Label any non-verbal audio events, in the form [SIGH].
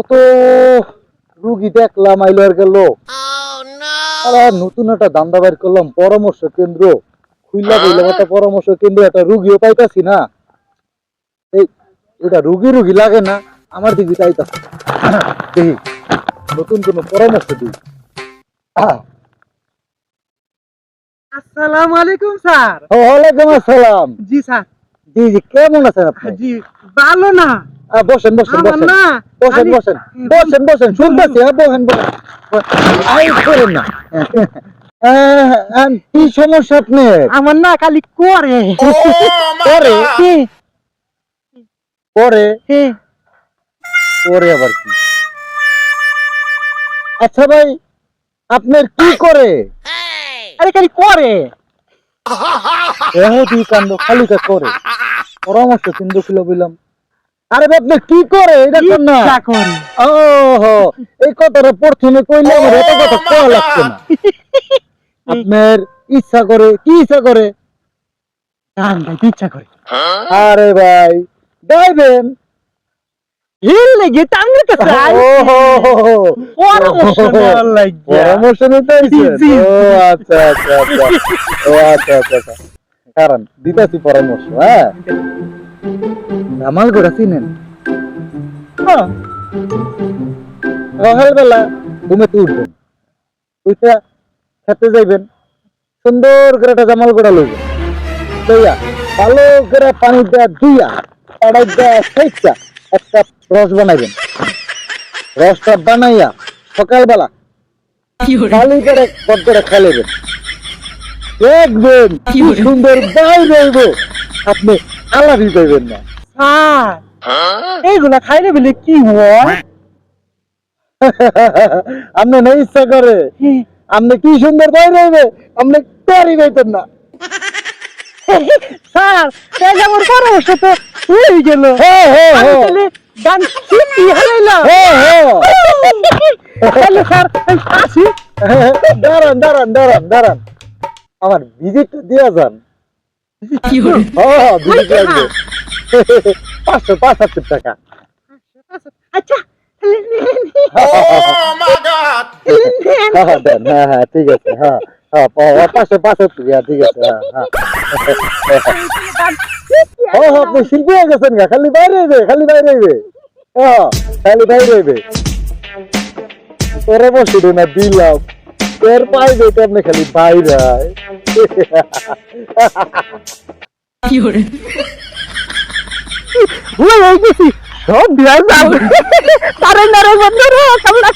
কত রুগী দেখলাম আইলো আর গেল। নতুন একটা দান্দা বাইর করলাম পরামর্শ কেন্দ্র। খুললা বললাম একটা পরামর্শ কেন্দ্র একটা রুগীও পাইতাছি না। এই এটা রুগী রুগী লাগে না। আমার দিকে চাইতাছে [CLEARS THROAT] দেখি নতুন কোন পরামর্শ দিই। [CLEARS THROAT] আসসালামু আলাইকুম স্যার। ওয়ালাইকুম আসসালাম। জি স্যার। জি জি কেমন আছেন আপনি? জি ভালো না। বসেন বসেন বসেন। বসেন বসেন বসেন বসেন শুনতেছি হ্যাঁ বসেন বসেন। না। কি সমস্যা আপনার? আমার না খালি করে। করে? করে। করে আবার কি? আচ্ছা ভাই আপনার কি করে? আরে খালি করে। কাণ্ড খালিটা করে। পরামর্শ কিন্তু ছিল বললাম। আরে আপনি কি করে? এটা কোন না। ওহো এই কথাটা প্রথমে কইলে আমার এত কথা না। [LAUGHS] আপনার ইচ্ছা করে কি ইচ্ছা করে? গান গাইতে ইচ্ছা করে? আরে ভাই গাইবেন হিল লেগে টাঙ্গে তো চাই ওহো পরামর্শ নেওয়ার লাগিয়া। পরামর্শ নিতে। ও আচ্ছা আচ্ছা আচ্ছা। ও আচ্ছা আচ্ছা আচ্ছা। কারণ দিতাছি পরামর্শ হ্যাঁ? জামালগড়া চিনেন হ্যাঁ, সকালবেলা ঘুমেতে উঠবেন। উঠা খেতে যাইবেন। সুন্দর করে একটা জামাল গোড়া লইবেন। লইয়া ভালো করে পানি দেয়া দেয়া সেইটা একটা রস বানাইবেন। রসটা বানাইয়া সকালবেলা খালি করে কত করে খেলেবেন দেখবেন কি সুন্দর বাইরে আপনি আলাদা পাইবেন না। স্যার এইগুলা খাইলে বলে কি হয়? [LAUGHS] আপনি না ইচ্ছা করে। আপনি কি সুন্দর বাইরে হইবে আপনি পাইতেন না। [LAUGHS] স্যার আমার পরামর্শ তো হয়ে গেল। হ্যাঁ হ্যাঁ আমি হ্যাঁ। তাহলে গান শিখি হারাইলাম। হ্যাঁ হ্যাঁ। [LAUGHS] তাহলে স্যার আসি। দাঁড়ান দাঁড়ান দাঁড়ান দাঁড়ান। আমার ভিজিট দিয়া যান। হ্যাঁ ভিজিট লাগবে। পাঁচশো পাঁচ হাজার টাকা আচ্ছা তাহলে নেন। হ্যাঁ দেন হ্যাঁ হ্যাঁ ঠিক আছে হ্যাঁ হ্যাঁ প- পাঁচশো পাঁচ হাজার টাকা ঠিক আছে হ্যাঁ হ্যাঁ ও আপনি শিল্পী হয়ে গেছেন গা খালি বাইরে হইবে খালি বাইরে হইবে হ্যাঁ খালি বাইরে হইবে তোরে বসে না দিলাম এর পাইবে তো আপনি খালি বাইরে আয়। ভুল হয়ে গেছি সব বিয়ার যাও [LAUGHS] তারে নারে বন্ধুরা তোমরা